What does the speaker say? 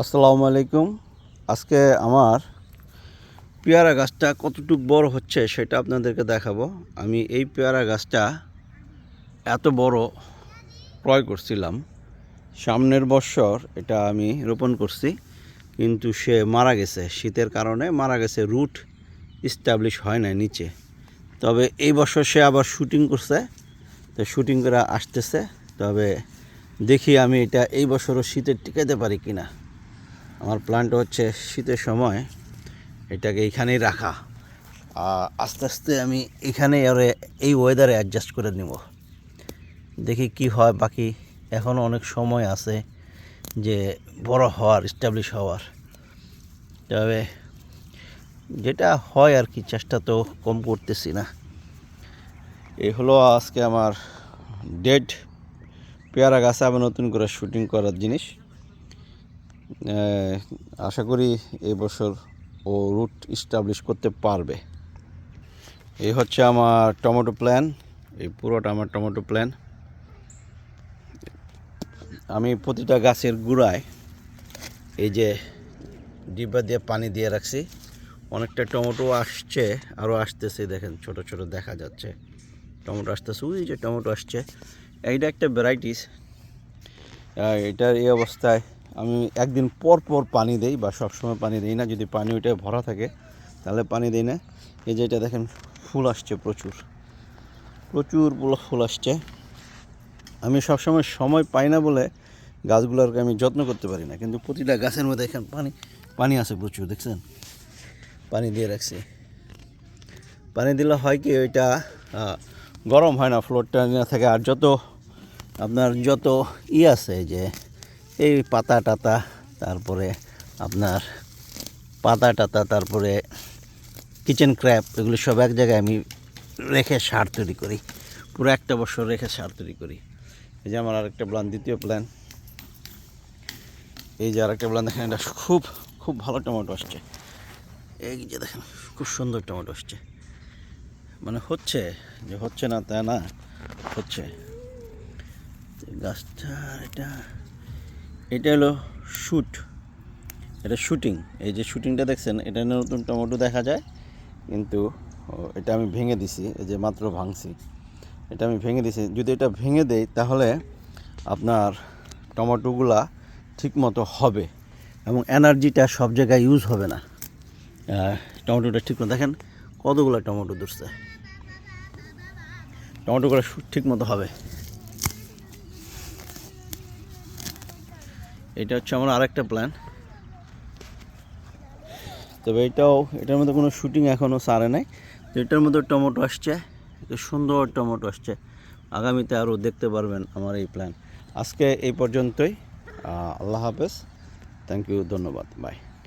আসসালামু আলাইকুম। আজকে আমার পেয়ারা গাছটা কতটুকু বড় হচ্ছে সেটা আপনাদেরকে দেখাবো। আমি এই পেয়ারা গাছটা এত বড় ক্রয় করছিলাম। সামনের বছর এটা আমি রোপণ করছি, কিন্তু সে মারা গেছে। শীতের কারণে মারা গেছে, রুট ইস্টাবলিশ হয় না নিচে। তবে এই বছর সে আবার শুটিং করছে, তো শুটিং করে আসতেছে। তবে দেখি আমি এটা এই বছরও শীতের টিকাতে পারি কিনা। আমার প্ল্যানটা হচ্ছে শীতের সময়, এটাকে এইখানেই রাখা। আস্তে আস্তে আমি এখানে আরে এই ওয়েদারে অ্যাডজাস্ট করে নেব। দেখি কি হয়, বাকি এখনও অনেক সময় আছে যে বড় হওয়ার স্টাবলিশ হওয়ার। তবে যেটা হয় আর কি, চেষ্টা তো কম করতেছি না। এই হলো আজকে আমার ডেড পেয়ারা গাছে আবার নতুন করে শুটিং করার জিনিস। আশা করি এই বছর ও রুট ইস্টাবলিশ করতে পারবে। এই হচ্ছে আমার টমেটো প্ল্যান এই পুরোটা আমার টমেটো প্ল্যান আমি প্রতিটা গাছের গুঁড়ায় এই যে ডিব্বা দিয়ে পানি দিয়ে রাখছি। অনেকটা টমেটো আসছে আরও আসতেছে, দেখেন ছোট ছোট দেখা যাচ্ছে। টমেটো আসতেছে, ওই যে টমেটো আসছে। এইটা একটা ভ্যারাইটিস এটার এই অবস্থায় আমি একদিন পর পর পানি দেই বা সবসময় পানি দিই না। যদি পানি ওইটা ভরা থাকে, তাহলে পানি দিই না। এই যে এটা দেখেন, ফুল আসছে প্রচুর। প্রচুর ফুল ফুল আসছে। আমি সবসময় সময় পাই না বলে গাছগুলোকে আমি যত্ন করতে পারি না। কিন্তু প্রতিটা গাছের মধ্যে এখানে পানি পানি আছে প্রচুর, দেখছেন? পানি দিয়ে রাখছি। পানি দিলে হয় কি, ওইটা গরম হয় না ফ্লোরটা থাকে। আর যত, আপনার যত ই আছে যে এই পাতা টাতা, তারপরে আপনার পাতা টাতা, তারপরে কিচেন ক্র্যাপ এগুলো সব এক জায়গায় আমি রেখে সার তৈরি করি। পুরো একটা বছর রেখে সার তৈরি করি। এই যে আমার আরেকটা প্ল্যান দ্বিতীয় প্ল্যান এই যে আরেকটা প্ল্যান দেখেন এটা খুব খুব ভালো টমেটো আসছে। এই যে দেখেন, খুব সুন্দর টমেটো আসছে। মানে হচ্ছে, যে হচ্ছে না তা না, হচ্ছে। গাছটা এটা এটা হলো শ্যুট। এটা শুটিং এই যে শুটিংটা দেখছেন, এটা নতুন টমেটো দেখা যায়, কিন্তু এটা আমি ভেঙে দিছি, এই যে মাত্র ভাঙছি। এটা আমি ভেঙে দিছি। যদি এটা ভেঙে দেই, তাহলে আপনার টমেটোগুলা ঠিক মতো হবে এবং এনার্জিটা সব জায়গায় ইউজ হবে না। টমেটোটা ঠিক মতো, দেখেন কতগুলো টমেটো ধরছে। টমেটোগুলো ঠিক মতো হবে। এটা হচ্ছে আমার আরেকটা প্ল্যান তবে এটাও, এটার মধ্যে কোনো শুটিং এখনও সারে নাই। তো এটার মধ্যে টমেটো আসছে সুন্দর টমেটো আসছে। আগামীতে আরও দেখতে পারবেন আমার এই প্ল্যান আজকে এই পর্যন্তই। আল্লাহ হাফেজ। থ্যাংক ইউ ধন্যবাদ। বাই